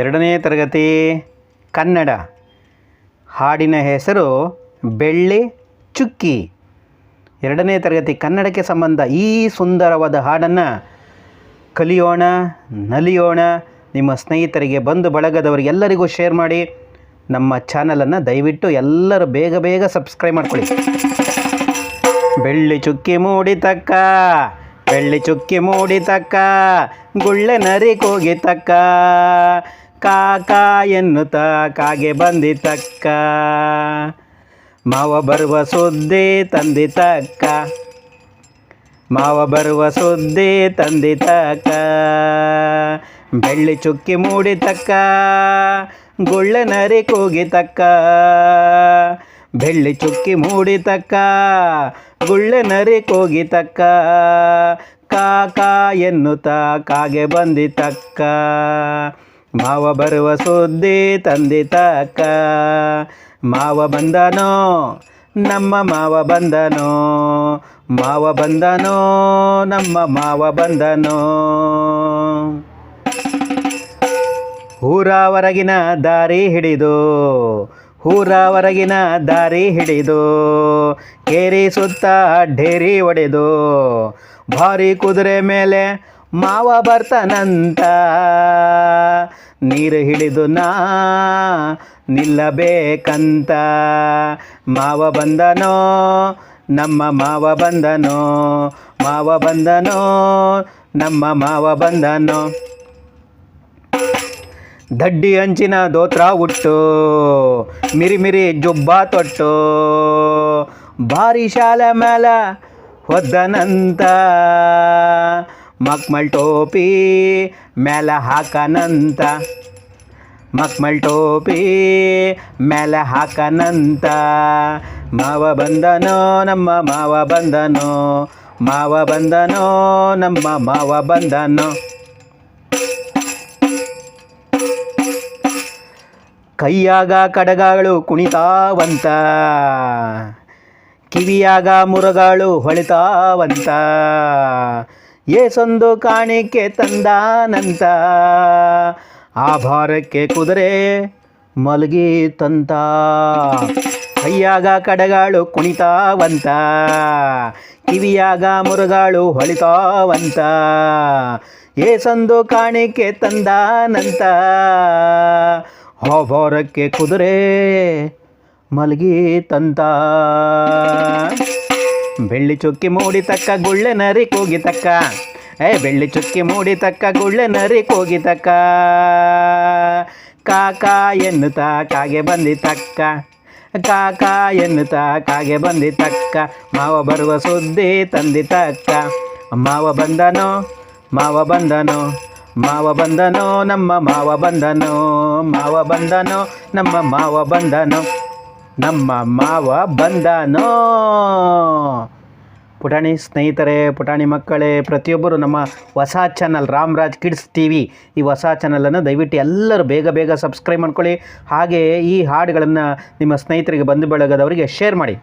ಎರಡನೇ ತರಗತಿ, ಕನ್ನಡ. ಹಾಡಿನ ಹೆಸರು ಬೆಳ್ಳಿ ಚುಕ್ಕಿ. ಎರಡನೇ ತರಗತಿ, ಕನ್ನಡಕ್ಕೆ ಸಂಬಂಧ ಈ ಸುಂದರವಾದ ಹಾಡನ್ನು ಕಲಿಯೋಣ, ನಲಿಯೋಣ. ನಿಮ್ಮ ಸ್ನೇಹಿತರಿಗೆ, ಬಂಧು ಬಳಗದವರಿಗೆಲ್ಲರಿಗೂ ಶೇರ್ ಮಾಡಿ. ನಮ್ಮ ಚಾನಲನ್ನು ದಯವಿಟ್ಟು ಎಲ್ಲರೂ ಬೇಗ ಬೇಗ ಸಬ್ಸ್ಕ್ರೈಬ್ ಮಾಡ್ಕೊಳ್ಳಿ. ಬೆಳ್ಳಿ ಚುಕ್ಕಿ ಮೂಡಿತಕ್ಕ ಬೆಳ್ಳಿ ಚುಕ್ಕಿ ಮೂಡಿತಕ್ಕ, ಗುಳ್ಳೆ ನರಿ ಕೂಗಿತಕ್ಕ, ಕಾಕ ಎನ್ನುತ್ತ ಕಾಗೆ ಬಂದಿತಕ್ಕ. ಮಾವ ಬರುವ ಸುದ್ದಿ ತಂದಿತಕ್ಕ. ಮಾವ ಬರುವ ಸುದ್ದಿ ತಂದಿತಕ್ಕ. ಬೆಳ್ಳಿ ಚುಕ್ಕಿ ಮೂಡಿತಕ್ಕ, ಗುಳ್ಳೆ ನರಿ ಕೂಗಿತಕ್ಕ. ಬೆಳ್ಳಿ ಚುಕ್ಕಿ ಮೂಡಿತಕ್ಕ, ಗುಳ್ಳೆ ನರಿ ಕೂಗಿತಕ್ಕ, ಕಾಕ ಎನ್ನುತ್ತ ಕಾಗೆ ಬಂದಿತಕ್ಕ. ಮಾವ ಬರುವ ಸುದ್ದಿ ತಂದಿತಕ್ಕ. ಮಾವ ಬಂದನೋ? ನಮ್ಮ ಮಾವ ಬಂದನೋ? ಮಾವ ಬಂದನೋ? ನಮ್ಮ ಮಾವ ಬಂದನೋ? ಊರ ದಾರಿ ಹಿಡಿದು ಊರ ಹೊರಗಿನ ದಾರಿ ಹಿಡಿದು, ಕೇರಿ ಸುತ್ತ ಢೇರಿ ಒಡೆದು, ಭಾರಿ ಕುದುರೆ ಮೇಲೆ ಮಾವ ಬರ್ತನಂತ. ನೀರು ಹಿಡಿದು ನಾ ನಿಲ್ಲಬೇಕಂತ. ಮಾವ ಬಂದನೋ, ನಮ್ಮ ಮಾವ ಬಂದನೋ ಮಾವ ಬಂದನೋ, ನಮ್ಮ ಮಾವ ಬಂದನೋ. ದಡ್ಡಿ ಹಂಚಿನ ದೋತ್ರ ಉಟ್ಟು ಮಿರಿ ಜುಬ್ಬ ತೊಟ್ಟು. ಭಾರಿ ಶಾಲೆ ಮೇಲ ಹೊದ್ದನಂತ ಮಕ್ಮಲ್ ಟೋಪಿ ಮೇಲೆ ಹಾಕನಂತ ಮಕ್ಮಲ್ ಟೋಪಿ ಮೇಲೆ ಹಾಕನಂತ ಮಾವ ಬಂದನೋ ನಮ್ಮ ಮಾವ ಬಂದನೋ ಮಾವ ಬಂದನೋ ನಮ್ಮ ಮಾವ ಬಂದನೋ. ಕೈಯಾಗ ಕಡಗಾಳು ಕುಣಿತಾವಂತ, ಕಿವಿಯಾಗ ಮುರಗಾಳು ಹೊಳಿತಾವಂತ, ಏಸೊಂದು ಕಾಣಿಕೆ ತಂದಾನಂತ ಆ ಭಾರಕ್ಕೆ ಕುದುರೆ ಮಲಗೀತಂತ ಕೈಯಾಗ ಕಡಗಾಳು ಕುಣಿತಾವಂತ, ಕಿವಿಯಾಗ ಮುರುಗಾಳು ಹೊಳಿತಾವಂತ, ಏಸೊಂದು ಕಾಣಿಕೆ ತಂದಾನಂತ ಹೋಬೋರಕ್ಕೆ ಕುದುರೆ ಮಲಗಿ ತಂತ ಬೆಳ್ಳಿ ಚುಕ್ಕಿ ಮೂಡಿತಕ್ಕ ಗುಳ್ಳೆ ನರಿ ಕೂಗಿತಕ್ಕ ಏ, ಬೆಳ್ಳಿ ಚುಕ್ಕಿ ಮೂಡಿತಕ್ಕ ಗುಳ್ಳೆ ನರಿ ಕೂಗಿತಕ್ಕ ಕಾಕ ಎನ್ನುತ್ತ ಕಾಗೆ ಬಂದಿತಕ್ಕ ಕಾಕ ಎನ್ನುತ್ತ ಕಾಗೆ ಬಂದಿತಕ್ಕ ಮಾವ ಬರುವ ಸುದ್ದಿ ತಂದಿತಕ್ಕ ಮಾವ ಬಂದನೋ ಮಾವ ಬಂದನೋ ಮಾವ ಬಂದನೋ, ನಮ್ಮ ಮಾವ ಬಂದನೋ. ಮಾವ ಬಂದನೋ, ನಮ್ಮ ಮಾವ ಬಂದನೋ, ನಮ್ಮ ಮಾವ ಬಂದನೋ. ಪುಟಾಣಿ ಸ್ನೇಹಿತರೆ, ಪುಟಾಣಿ ಮಕ್ಕಳೇ, ಪ್ರತಿಯೊಬ್ಬರು ನಮ್ಮ ಹೊಸ channel Ramraj kids T V ಈ ಹೊಸ ಚಾನಲನ್ನು ದಯವಿಟ್ಟು ಎಲ್ಲರೂ ಬೇಗ ಬೇಗ ಸಬ್ಸ್ಕ್ರೈಬ್ ಮಾಡ್ಕೊಳ್ಳಿ. ಹಾಗೆ ಈ ಹಾಡುಗಳನ್ನು ನಿಮ್ಮ ಸ್ನೇಹಿತರಿಗೆ ಬಂಧು ಬಳಗದವರಿಗೆ ಶೇರ್ ಮಾಡಿ.